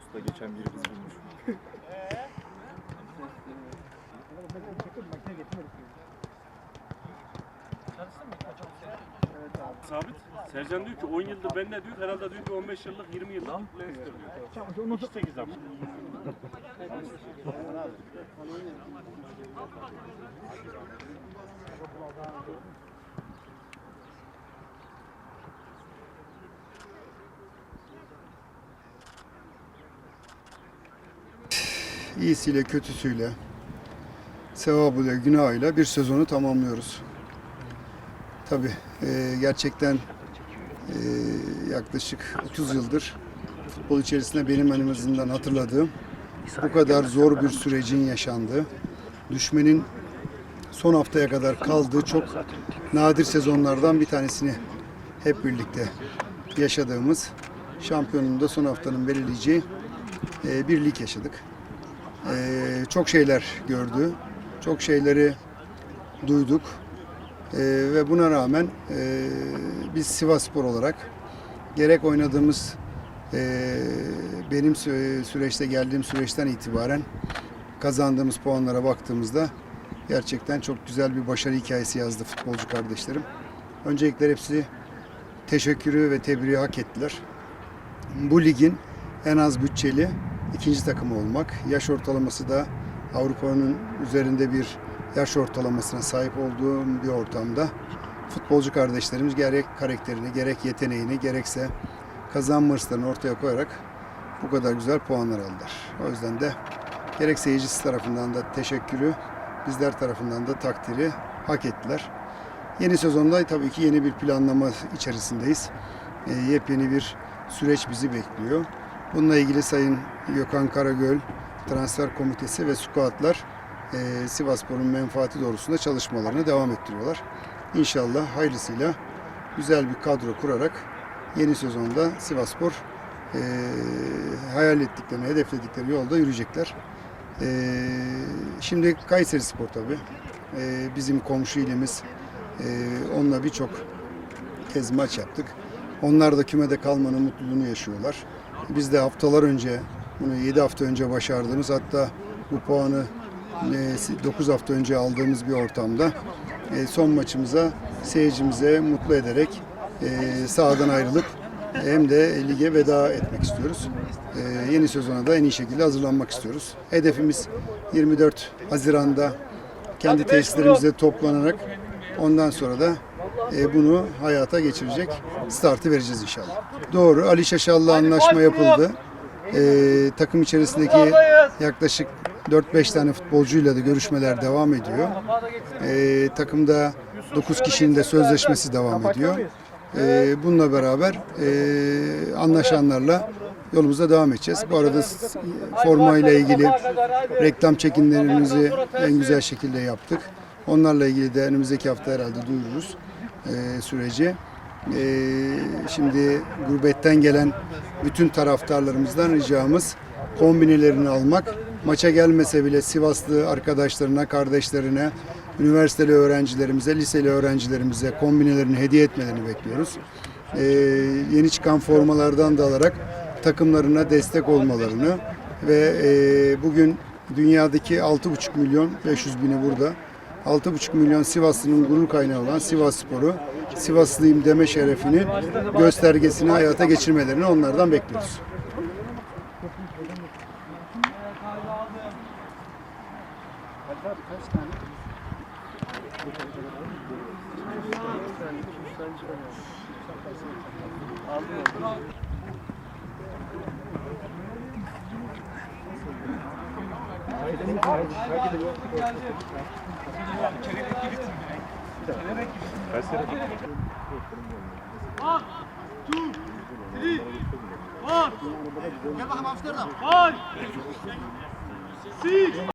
Usta geçen biri bizi bulmuş. Sabit. Sercan diyor ki 10 yıldır ben ne diyor herhalde diyor ki 15 yıllık 20 yıllık Leicester diyor. 2-8 ama. iyisiyle kötüsüyle, sevabıyla günahıyla bir sezonu tamamlıyoruz. Tabii e, gerçekten e, yaklaşık 30 yıldır futbol içerisinde benim en azından hatırladığım bu kadar zor bir sürecin yaşandığı, düşmenin son haftaya kadar kaldığı çok nadir sezonlardan bir tanesini hep birlikte yaşadığımız şampiyonun da son haftanın belirleyeceği e, bir lig yaşadık. Ee, çok şeyler gördü, çok şeyleri duyduk Ee, ve buna rağmen e, biz Sivas Spor olarak gerek oynadığımız e, benim sü- süreçte geldiğim süreçten itibaren kazandığımız puanlara baktığımızda gerçekten çok güzel bir başarı hikayesi yazdı futbolcu kardeşlerim. Öncelikle hepsi teşekkürü ve tebriği hak ettiler. Bu ligin en az bütçeli ikinci takımı olmak. Yaş ortalaması da Avrupa'nın üzerinde bir yaş ortalamasına sahip olduğum bir ortamda futbolcu kardeşlerimiz gerek karakterini, gerek yeteneğini, gerekse kazanma hırslarını ortaya koyarak bu kadar güzel puanlar aldılar. O yüzden de gerek seyircisi tarafından da teşekkürü, bizler tarafından da takdiri hak ettiler. Yeni sezonda tabii ki yeni bir planlama içerisindeyiz. E, yepyeni bir süreç bizi bekliyor. Bununla ilgili Sayın Gökhan Karagöl, Transfer Komitesi ve Squatlar e, Sivasspor'un menfaati doğrusunda çalışmalarını devam ettiriyorlar. İnşallah hayırlısıyla güzel bir kadro kurarak yeni sezonda Sivasspor e, hayal ettiklerini, hedefledikleri yolda yürüyecekler. E, şimdi Kayseri Spor tabii. E, bizim komşu ilimiz. E, onunla birçok kez maç yaptık. Onlar da kümede kalmanın mutluluğunu yaşıyorlar. Biz de haftalar önce, bunu 7 hafta önce başardığımız hatta bu puanı 9 hafta önce aldığımız bir ortamda e, son maçımıza seyircimize mutlu ederek e, sahadan ayrılıp hem de lige veda etmek istiyoruz. E, Yeni sezona da en iyi şekilde hazırlanmak istiyoruz. Hedefimiz 24 Haziran'da kendi tesislerimizde toplanarak ondan sonra da e, bunu hayata geçirecek startı vereceğiz inşallah. Doğru. Ali Şaşal'la anlaşma yapıldı. E, takım içerisindeki yaklaşık 4-5 tane futbolcuyla da görüşmeler devam ediyor. E, takımda 9 kişinin de sözleşmesi devam ediyor. E, bununla beraber e, anlaşanlarla yolumuza devam edeceğiz. Bu arada formayla ilgili reklam çekimlerimizi en güzel şekilde yaptık. Onlarla ilgili de önümüzdeki hafta herhalde duyururuz e, süreci. E, şimdi gurbetten gelen bütün taraftarlarımızdan ricamız kombinelerini almak. Maça gelmese bile Sivaslı arkadaşlarına, kardeşlerine, üniversiteli öğrencilerimize, liseli öğrencilerimize kombinelerini hediye etmelerini bekliyoruz. E, yeni çıkan formalardan da alarak takımlarına destek olmalarını ve e, bugün dünyadaki 6,5 milyon 500 bini burada 6,5 milyon Sivaslı'nın gurur kaynağı olan Sivas Sporu, Sivaslıyım deme şerefini, göstergesini hayata geçirmelerini onlardan bekliyoruz. Aldım. Kelebek gibisin direkt. Kelebek gibisin. Kaç sene? 1, 2, 3, 4. Gel bakalım Amsterdam. 5, 6,